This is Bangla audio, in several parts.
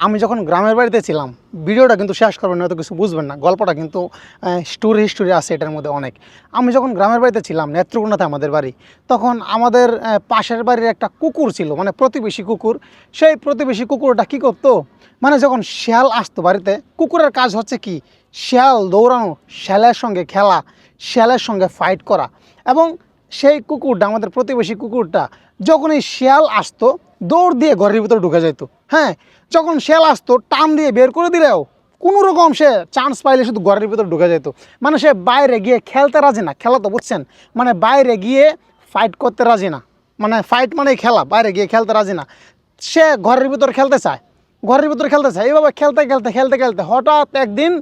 আমি যখন গ্রামের বাড়িতে ছিলাম, ভিডিওটা কিন্তু শেষ করবেন না হয়তো কিছু বুঝবেন না। গল্পটা কিন্তু স্টোরি হিস্টোরি আছে এটার মধ্যে অনেক। আমি যখন গ্রামের বাড়িতে ছিলাম, নেত্রকোনাতে আমাদের বাড়ি, তখন আমাদের পাশের বাড়ির একটা কুকুর ছিল মানে প্রতিবেশী কুকুর। সেই প্রতিবেশী কুকুরটা কী করতো? মানে যখন শিয়াল আসতো বাড়িতে, কুকুরের কাজ হচ্ছে কি? শিয়াল দৌড়ানো শিয়ালের সঙ্গে খেলা শিয়ালের সঙ্গে ফাইট করা। এবং সেই কুকুরটা, আমাদের প্রতিবেশী কুকুরটা যখন এই শিয়াল আসতো, দৌড় দিয়ে ঘরের ভিতরে ঢুকে যেত হ্যাঁ যখন শিয়াল আসতো, টান দিয়ে বের করে দিলেও কোনো রকম সে চান্স পাইলে শুধু ঘরের ভিতরে ঢুকে যেত মানে সে বাইরে গিয়ে খেলতে রাজি না, খেলা তো বুঝছেন? মানে বাইরে গিয়ে ফাইট করতে রাজি না। মানে ফাইট মানে খেলা, বাইরে গিয়ে খেলতে রাজি না। সে ঘরের ভিতরে খেলতে চায়, ঘরের ভিতরে খেলতে চায়। এইভাবে খেলতে খেলতে খেলতে খেলতে হঠাৎ একদিন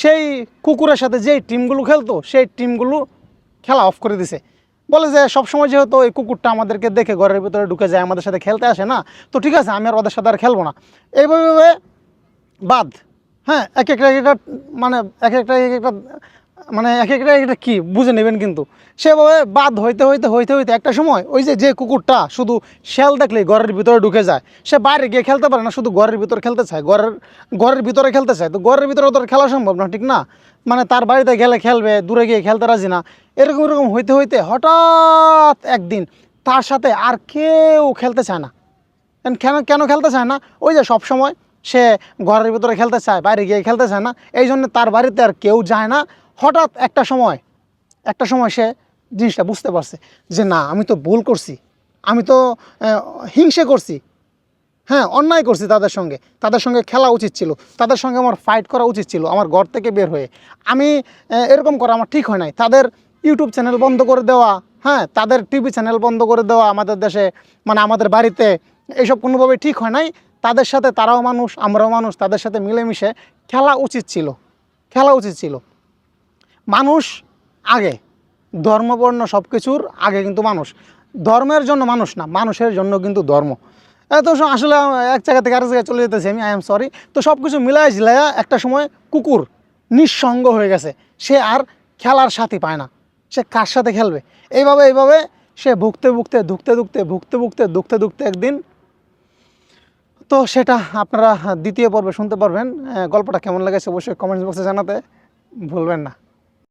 সেই কুকুরের সাথে যেই টিমগুলো খেলতো, সেই টিমগুলো খেলা অফ করে দিছে। বলে যে সবসময় যেহেতু এই কুকুরটা আমাদেরকে দেখে ঘরের ভিতরে ঢুকে যায়, আমাদের সাথে খেলতে আসে না, তো ঠিক আছে, আমি আর ওদের সাথে আর খেলব না। এইভাবে বাদ। হ্যাঁ এক একটা এক একটা মানে এক একটা এক একটা মানে এক একটা এক একটা কী, বুঝে নেবেন কিন্তু। সেভাবে বাদ হইতে হইতে হইতে হইতে একটা সময় ওই যে যে কুকুরটা শুধু শেল দেখলেই ঘরের ভিতরে ঢুকে যায়। সে বাইরে গিয়ে খেলতে পারে না, শুধু ঘরের ভিতরে খেলতে চায়। ঘরের ঘরের ভিতরে খেলতে চায়। তো ঘরের ভিতরে ওদের খেলা সম্ভব না, ঠিক না? মানে তার বাড়িতে গেলে খেলবে, দূরে গিয়ে খেলতে রাজি না। এরকম এরকম হইতে হইতে হঠাৎ একদিন তার সাথে আর কেউ খেলতে চায় না। কেন কেন কেন খেলতে চায় না? ওই যে সব সময় সে ঘরের ভিতরে খেলতে চায়, বাইরে গিয়ে খেলতে চায় না। এই জন্য তার বাড়িতে আর কেউ যায় না। হঠাৎ একটা সময় একটা সময় সে জিনিসটা বুঝতে পারছে যে না, আমি তো ভুল করছি, আমি তো হিংসে করছি হ্যাঁ অন্যায় করছি তাদের সঙ্গে তাদের সঙ্গে খেলা উচিত ছিল, তাদের সঙ্গে আমার ফাইট করা উচিত ছিল, আমার ঘর থেকে বের হয়ে। আমি এরকম করা আমার ঠিক হয় নাই। তাদের ইউটিউব চ্যানেল বন্ধ করে দেওয়া হ্যাঁ তাদের টিভি চ্যানেল বন্ধ করে দেওয়া আমাদের দেশে মানে আমাদের বাড়িতে এইসব কোনোভাবে ঠিক হয় নাই। তাদের সাথে তারাও মানুষ, আমরাও মানুষ, তাদের সাথে মিলেমিশে খেলা উচিত ছিল, খেলা উচিত ছিল। মানুষ আগে, ধর্মবর্ণ সব কিছুর আগে কিন্তু মানুষ। ধর্মের জন্য মানুষ না, মানুষের জন্য কিন্তু ধর্ম। স- আসলে এক জায়গা থেকে আরেক জায়গায় চলে যেতেছি আমি আই এম সরি তো সব কিছু মিলাই ঝিলাইয়া একটা সময় কুকুর নিঃসঙ্গ হয়ে গেছে। সে আর খেলার সাথী পায় না। সে কার সাথে খেলবে? এইভাবে এইভাবে সে ভুগতে ভুগতে, ধুকতে ধুকতে, ভুগতে ভুগতে, ধুকতে ধুকতে একদিন তো সেটা আপনারা দ্বিতীয় পর্বে শুনতে পারবেন। গল্পটা কেমন লেগেছে অবশ্যই কমেন্টস বক্সে জানাতে ভুলবেন না।